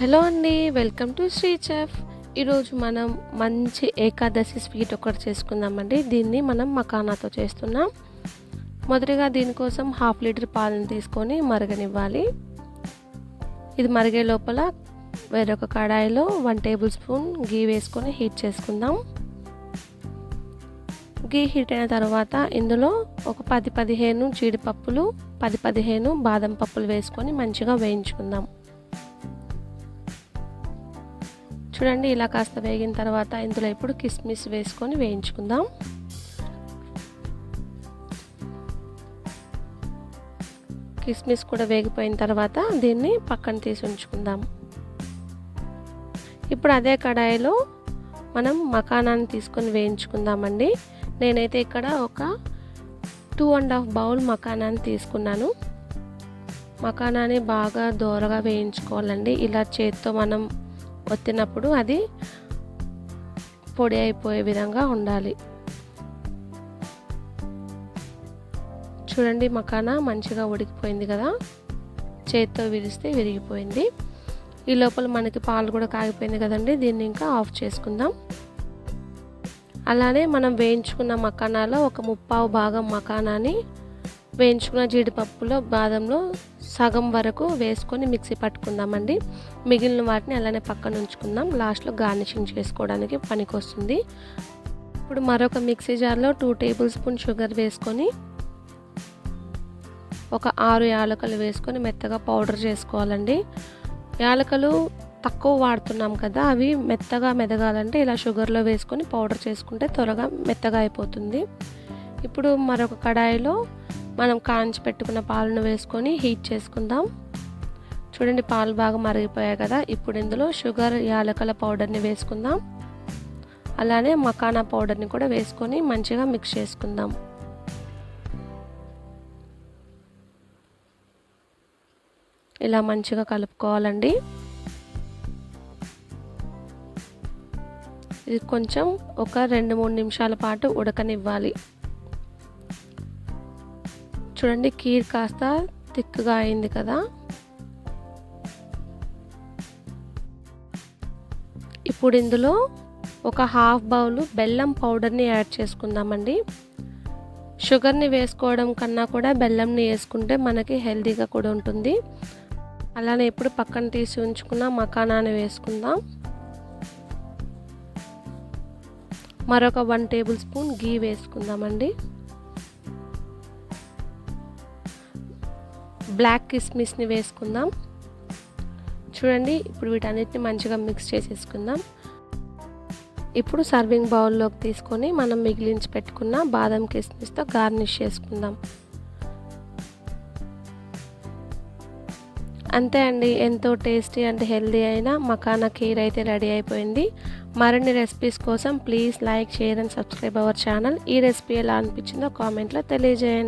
Hello అండి welcome to Shri chef. ఈరోజు మనం మంచి ఏకాదశి స్వీట్ ఒకటి చేసుకుందామండి. దీన్ని మనం మకానాతో చేస్తున్నాం. మొదటిగా దీనికోసం హాఫ్ లీటర్ పాలను తీసుకొని మరగనివ్వాలి. ఇది మరిగే లోపల వేరొక కడాయిలో వన్ టేబుల్ స్పూన్ గీ వేసుకొని హీట్ చేసుకుందాం. గీ హీట్ అయిన తర్వాత ఇందులో ఒక పది పదిహేను జీడిపప్పులు పది పదిహేను బాదం పప్పులు వేసుకొని మంచిగా వేయించుకుందాం. చూడండి ఇలా కాస్త వేగిన తర్వాత ఇందులో ఇప్పుడు కిస్మిస్ వేసుకొని వేయించుకుందాం. కిస్మిస్ కూడా వేగిపోయిన తర్వాత దీన్ని పక్కన తీసి ఉంచుకుందాం. ఇప్పుడు అదే కడాయిలో మనం మకానాన్ని తీసుకొని వేయించుకుందామండి. నేనైతే ఇక్కడ ఒక టూ అండ్ హాఫ్ బౌల్ మకానాన్ని తీసుకున్నాను. మకానాన్ని బాగా దోరగా వేయించుకోవాలండి. ఇలా చేత్తో మనం ఒత్తినప్పుడు అది పొడి అయిపోయే విధంగా ఉండాలి. చూడండి మకానా మంచిగా ఉడికిపోయింది కదా? చేత్తో విరిస్తే విరిగిపోయింది. ఈ లోపల మనకి పాలు కూడా కాగిపోయింది కదండి దీన్ని ఇంకా ఆఫ్ చేసుకుందాం. అలానే మనం వేయించుకున్న మకానాలో ఒక ముప్పావు భాగం మకానాని వేయించుకున్న జీడిపప్పులో బాదంలో సగం వరకు వేసుకొని మిక్సీ పట్టుకుందామండి. మిగిలిన వాటిని అలానే పక్కన ఉంచుకుందాం. లాస్ట్లో గార్నిషింగ్ చేసుకోవడానికి పనికొస్తుంది. ఇప్పుడు మరొక మిక్సీ జార్లో టూ టేబుల్ స్పూన్ షుగర్ వేసుకొని ఒక ఆరు యాలకలు వేసుకొని మెత్తగా పౌడర్ చేసుకోవాలండి. యాలకలు తక్కువ వాడుతున్నాం కదా అవి మెత్తగా మెదగాలంటే ఇలా షుగర్లో వేసుకొని పౌడర్ చేసుకుంటే త్వరగా మెత్తగా అయిపోతుంది. ఇప్పుడు మరొక కడాయిలో మనం కాంచి పెట్టుకున్న పాలను వేసుకొని హీట్ చేసుకుందాం. చూడండి పాలు బాగా మరిగిపోయాయి కదా. ఇప్పుడు ఇందులో షుగర్ యాలకల పౌడర్ని వేసుకుందాం. అలానే మకానా పౌడర్ని కూడా వేసుకొని మంచిగా మిక్స్ చేసుకుందాం. ఇలా మంచిగా కలుపుకోవాలండి. ఇది కొంచెం ఒక రెండు మూడు నిమిషాల పాటు ఉడకనివ్వాలి. చూడండి కీర్ కాస్త థిక్గా అయింది కదా. ఇప్పుడు ఇందులో ఒక హాఫ్ బౌల్ బెల్లం పౌడర్ని యాడ్ చేసుకుందామండి. షుగర్ని వేసుకోవడం కన్నా కూడా బెల్లంని వేసుకుంటే మనకి హెల్తీగా కూడా ఉంటుంది. అలానే ఇప్పుడు పక్కన తీసి ఉంచుకున్న మకానాన్ని వేసుకుందాం. మరొక వన్ టేబుల్ స్పూన్ గీ వేసుకుందామండి. బ్లాక్ కిస్మిస్ని వేసుకుందాం. చూడండి ఇప్పుడు వీటన్నిటిని మంచిగా మిక్స్ చేసేసుకుందాం. ఇప్పుడు సర్వింగ్ బౌల్లోకి తీసుకొని మనం మిగిలించి పెట్టుకున్న బాదం కిస్మిస్తో గార్నిష్ చేసుకుందాం. అంతే అండి ఎంతో టేస్టీ అండ్ హెల్దీ అయిన మకానా కీర్ అయితే రెడీ అయిపోయింది. మరిన్ని రెసిపీస్ కోసం please like share and subscribe our channel ఈ రెసిపీ ఎలా అనిపించిందో కామెంట్లో తెలియజేయండి.